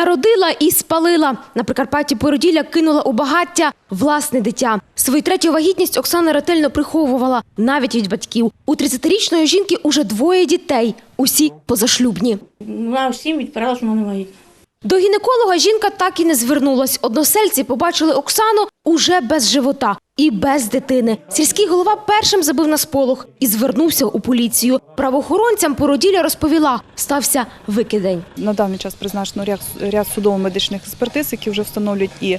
Народила і спалила. На Прикарпатті породілля кинула у багаття власне дитя. Свою третю вагітність Оксана ретельно приховувала, навіть від батьків. У 30-річної жінки уже двоє дітей, усі позашлюбні. Вона всім відправила, що вона не вагітна. До гінеколога жінка так і не звернулась. Односельці побачили Оксану уже без живота і без дитини. Сільський голова першим забив на сполох і звернувся у поліцію. Правоохоронцям породілля розповіла, стався викидень. На даний час призначено ряд, ряд судово-медичних експертиз, які вже встановлюють і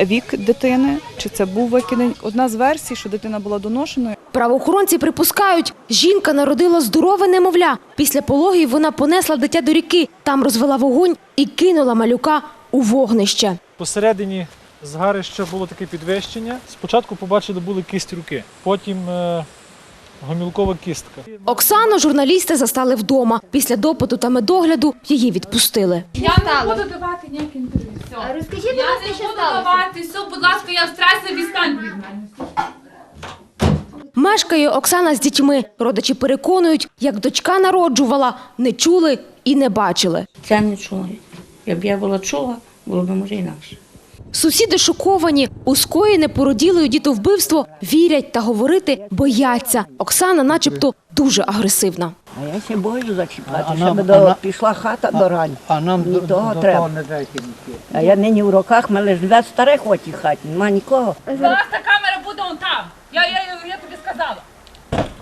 вік дитини, чи це був викидень. Одна з версій, що дитина була доношеною. Правоохоронці припускають, жінка народила здорове немовля. Після пологів вона понесла дитя до ріки, там розвела вогонь і кинула малюка у вогнище. Посередині згарища було таке підвищення. Спочатку побачили були кість руки, потім е, гомілкова кістка. Оксану журналісти застали вдома. Після допиту та медогляду її відпустили. Я не буду давати ніякі інтерв'ю. Розкажіть, будь Я ласка, не буду давати. Все, будь ласка, я в стресі відстань від мене. Мешкає Оксана з дітьми. Родичі переконують, як дочка народжувала, не чули і не бачили. Це не чула. Якб я була чула, було б може інакше. Сусіди шоковані. У скоєне породілою дітовбивство вірять та говорити бояться. Оксана начебто дуже агресивна. А я ще бою зачіпати, А щоб нам- до, а пішла хата до рань. А нам Ні до, того до треба. того не дайте. А я нині в руках, мене живе старих в тій хаті, нема нікого. Зараз та камера буде он там. Я, я, я, я тобі сказала.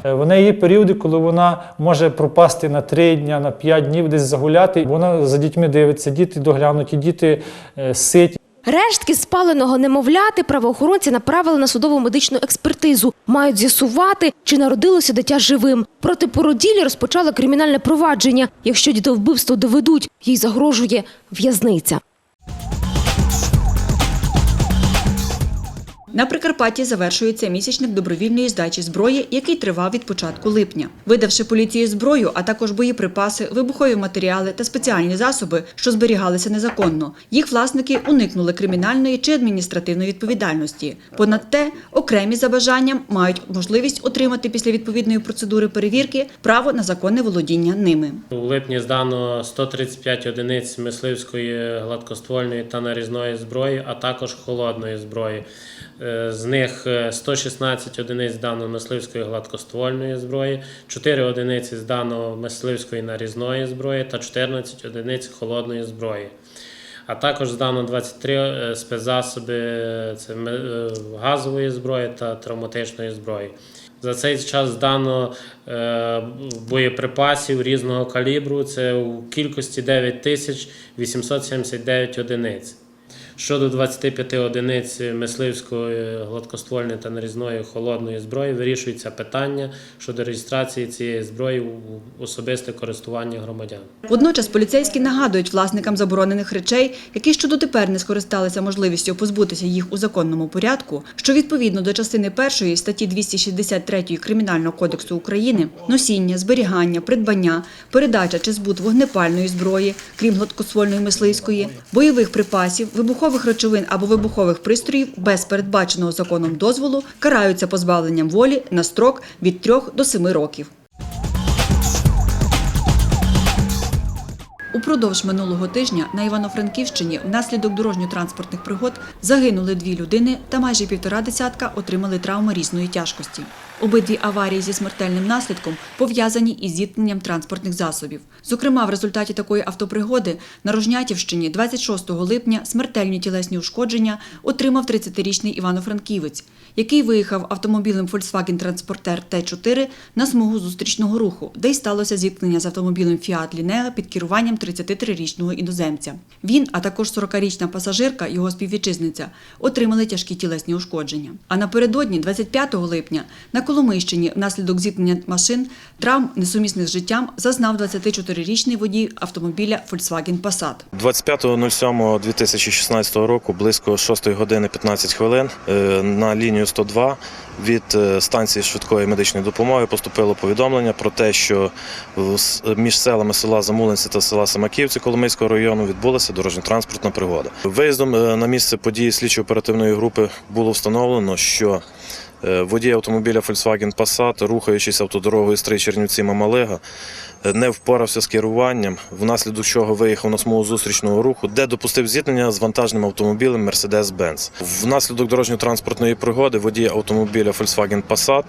Е, В неї є періоди, коли вона може пропасти на 3 дні, на 5 днів, десь загуляти. Вона за дітьми дивиться, діти доглянуті, діти е, ситі. Рештки спаленого немовляти правоохоронці направили на судову медичну експертизу. Мають з'ясувати, чи народилося дитя живим. Проти породілі розпочали кримінальне провадження. Якщо дітовбивство доведуть, їй загрожує в'язниця. На Прикарпатті завершується місячник добровільної здачі зброї, який тривав від початку липня. Видавши поліції зброю, а також боєприпаси, вибухові матеріали та спеціальні засоби, що зберігалися незаконно, їх власники уникнули кримінальної чи адміністративної відповідальності. Понад те, окремі за бажанням мають можливість отримати після відповідної процедури перевірки право на законне володіння ними. У липні здано 135 одиниць мисливської гладкоствольної та нарізної зброї, а також холодної зброї. Е, З них е, 116 одиниць здано мисливської гладкоствольної зброї, 4 одиниці здано мисливської нарізної зброї та 14 одиниць холодної зброї. А також здано 23 е, спецзасоби е, це е, газової зброї та травматичної зброї. За цей час здано е, боєприпасів різного калібру. Це у кількості 9 879 одиниць. Щодо 25 одиниць мисливської гладкоствольної та нарізної холодної зброї вирішується питання щодо реєстрації цієї зброї у особисте користування громадян. Водночас поліцейські нагадують власникам заборонених речей, які ще дотепер не скористалися можливістю позбутися їх у законному порядку, що відповідно до частини першої статті 263 Кримінального кодексу України носіння, зберігання, придбання, передача чи збут вогнепальної зброї, крім гладкоствольної мисливської, бойових припасів, вибухових речовин або вибухових пристроїв без передбаченого законом дозволу караються позбавленням волі на строк від 3 до 7 років. Упродовж минулого тижня на Івано-Франківщині внаслідок дорожньо-транспортних пригод загинули дві людини та майже півтора десятка отримали травми різної тяжкості. Обидві аварії зі смертельним наслідком пов'язані із зіткненням транспортних засобів. Зокрема, в результаті такої автопригоди на Рожнятівщині 26 липня смертельні тілесні ушкодження отримав 30-річний івано-франківець, який виїхав автомобілем Volkswagen Transporter Т4 на смугу зустрічного руху, де й сталося зіткнення з автомобілем Fiat Linea під керуванням 33-річного іноземця. Він, а також 40-річна пасажирка, його співвітчизниця, отримали тяжкі тілесні ушкодження. А напередодні, 25 липня, на Коломийщині внаслідок зіткнення машин травм, несумісних з життям, зазнав 24-річний водій автомобіля Volkswagen Passat. 25.07.2016 року близько 6 години 15 хвилин е, на лінію 102 від е, станції швидкої медичної допомоги поступило повідомлення про те, що між селами села Замулинці та села Самаківці Коломийського району відбулася дорожньо-транспортна пригода. Виїздом е, на місце події слідчо-оперативної групи було встановлено, що Е, Водій автомобіля Volkswagen Passat, рухаючись автодорогою Стрий Чернівці Мамалига, е, не впорався з керуванням, внаслідок чого виїхав на смугу зустрічного руху, де допустив зіткнення з вантажним автомобілем Mercedes-Benz. Внаслідок дорожньо-транспортної пригоди водій автомобіля Volkswagen Passat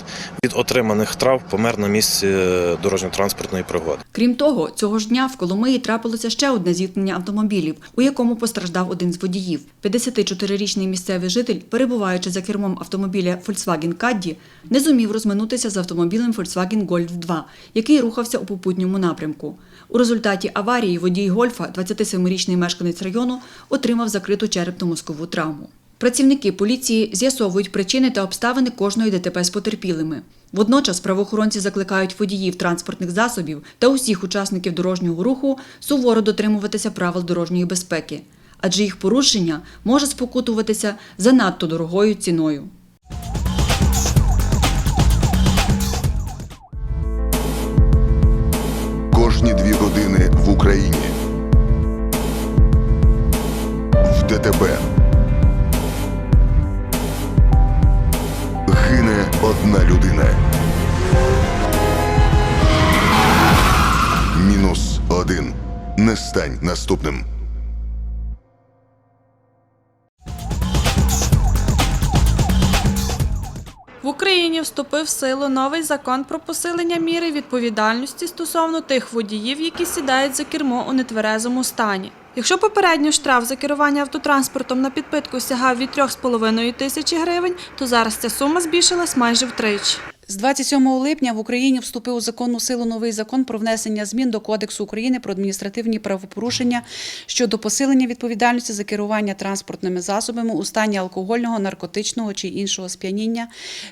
від отриманих травм помер на місці е, дорожньо-транспортної пригоди. Крім того, цього ж дня в Коломиї трапилося ще одне зіткнення автомобілів, у якому постраждав один з водіїв. 54-річний місцевий житель, перебуваючи за кермом автомобіля Volkswagen Caddy, не зумів розминутися з автомобілем Volkswagen Golf 2, який рухався у попутньому напрямку. У результаті аварії водій Гольфа, 27-річний мешканець району, отримав закриту черепно-мозкову травму. Працівники поліції з'ясовують причини та обставини кожної ДТП з потерпілими. Водночас правоохоронці закликають водіїв транспортних засобів та усіх учасників дорожнього руху суворо дотримуватися правил дорожньої безпеки, адже їх порушення може спокутуватися занадто дорогою ціною. В Гине одна людина. Мінус один. Не стань наступним. В Україні вступив в силу новий закон про посилення міри відповідальності стосовно тих водіїв, які сідають за кермо у нетверезому стані. Якщо попередньо штраф за керування автотранспортом на підпитку сягав від 3,5 тисячі гривень, то зараз ця сума збільшилась майже втричі. З 27 липня в Україні вступив у законну силу новий закон про внесення змін до Кодексу України про адміністративні правопорушення щодо посилення відповідальності за керування транспортними засобами у стані алкогольного, наркотичного чи іншого сп'яніння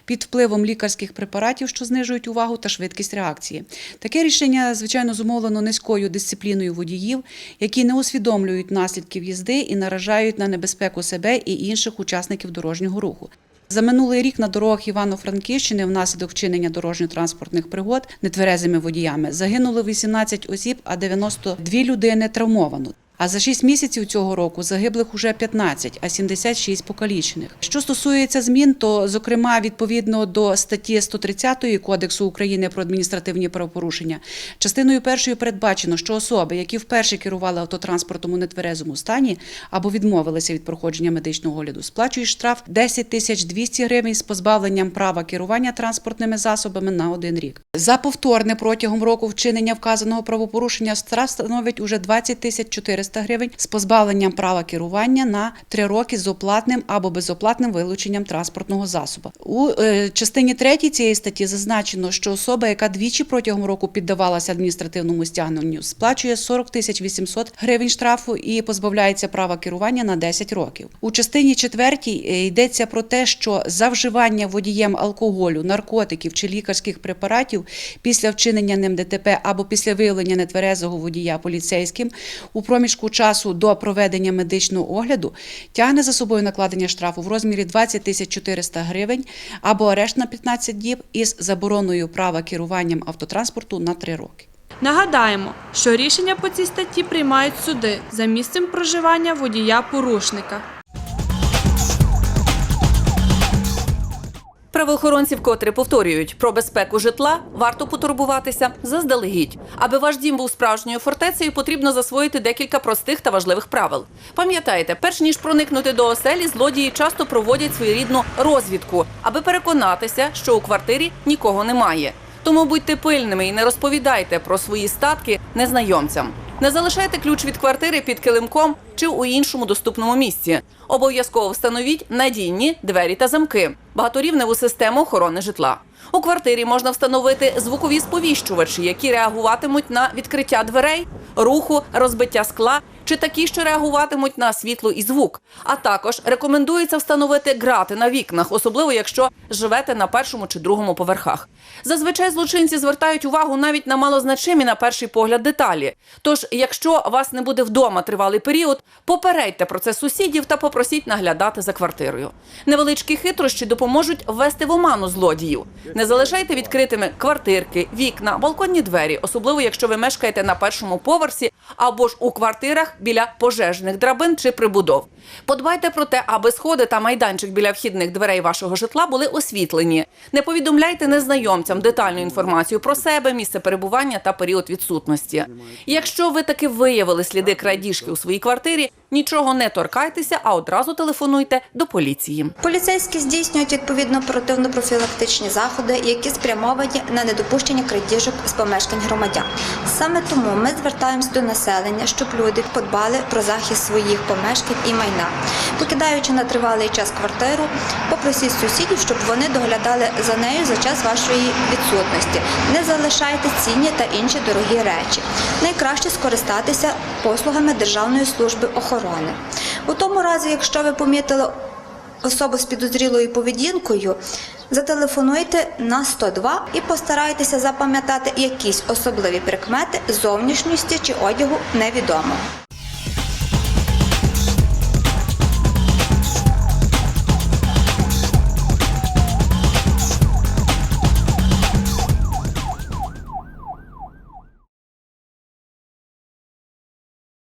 під впливом лікарських препаратів, що знижують увагу та швидкість реакції. Таке рішення, звичайно, зумовлено низькою дисципліною водіїв, які не усвідомлюють наслідків їзди і наражають на небезпеку себе і інших учасників дорожнього руху. За минулий рік на дорогах Івано-Франківщини внаслідок вчинення дорожньо-транспортних пригод нетверезими водіями загинуло 18 осіб, а 92 людини травмовано. А за 6 місяців цього року загиблих уже 15, а 76 покалічених. Що стосується змін, то зокрема відповідно до статті 130 Кодексу України про адміністративні правопорушення, частиною першою передбачено, що особи, які вперше керували автотранспортом у нетверезому стані або відмовилися від проходження медичного огляду, сплачують штраф 10 тисяч 200 гривень з позбавленням права керування транспортними засобами на один рік. За повторне протягом року вчинення вказаного правопорушення штраф становить уже 20 тисяч 400 гривень з позбавленням права керування на 3 роки з оплатним або безоплатним вилученням транспортного засобу. У е, частині 3 цієї статті зазначено, що особа, яка двічі протягом року піддавалася адміністративному стягненню, сплачує 40 тисяч 800 гривень штрафу і позбавляється права керування на 10 років. У частині 4 йдеться про те, що за вживання водієм алкоголю, наркотиків чи лікарських препаратів після вчинення ним ДТП або після виявлення нетверезого водія поліцейським у проміжку часу до проведення медичного огляду тягне за собою накладення штрафу в розмірі 20 тисяч 400 гривень або арешт на 15 діб із забороною права керуванням автотранспорту на 3 роки. Нагадаємо, що рішення по цій статті приймають суди за місцем проживання водія-порушника. Правоохоронці вкотре повторюють, про безпеку житла варто потурбуватися заздалегідь. Аби ваш дім був справжньою фортецею, потрібно засвоїти декілька простих та важливих правил. Пам'ятайте, перш ніж проникнути до оселі, злодії часто проводять своєрідну розвідку, аби переконатися, що у квартирі нікого немає. Тому будьте пильними і не розповідайте про свої статки незнайомцям. Не залишайте ключ від квартири під килимком чи у іншому доступному місці. Обов'язково встановіть надійні двері та замки, багаторівневу систему охорони житла. У квартирі можна встановити звукові сповіщувачі, які реагуватимуть на відкриття дверей, руху, розбиття скла чи такі, що реагуватимуть на світло і звук. А також рекомендується встановити грати на вікнах, особливо якщо живете на першому чи другому поверхах. Зазвичай злочинці звертають увагу навіть на малозначимі на перший погляд деталі. Тож, якщо вас не буде вдома тривалий період, попередьте про це сусідів та попросіть наглядати за квартирою. Невеличкі хитрощі допоможуть ввести в оману злодіїв. Не залишайте відкритими квартирки, вікна, балконні двері, особливо якщо ви мешкаєте на першому поверсі або ж у квартирах біля пожежних драбин чи прибудов. Подбайте про те, аби сходи та майданчик біля вхідних дверей вашого житла були освітлені. Не повідомляйте незнайомцям детальну інформацію про себе, місце перебування та період відсутності. Якщо ви таки виявили сліди крадіжки у своїй квартирі, нічого не торкайтеся, а одразу телефонуйте до поліції. Поліцейські здійснюють відповідно оперативно-профілактичні заходи, які спрямовані на недопущення крадіжок з помешкань громадян. Саме тому ми звертаємось до населення, щоб люди подбали про захист своїх помешкань і майна. Покидаючи на тривалий час квартиру, попросіть сусідів, щоб вони доглядали за нею за час вашої відсутності. Не залишайте цінні та інші дорогі речі. Найкраще скористатися послугами Державної служби охорони. У тому разі, якщо ви помітили особу з підозрілою поведінкою, зателефонуйте на 102 і постарайтеся запам'ятати якісь особливі прикмети зовнішньості чи одягу невідомого.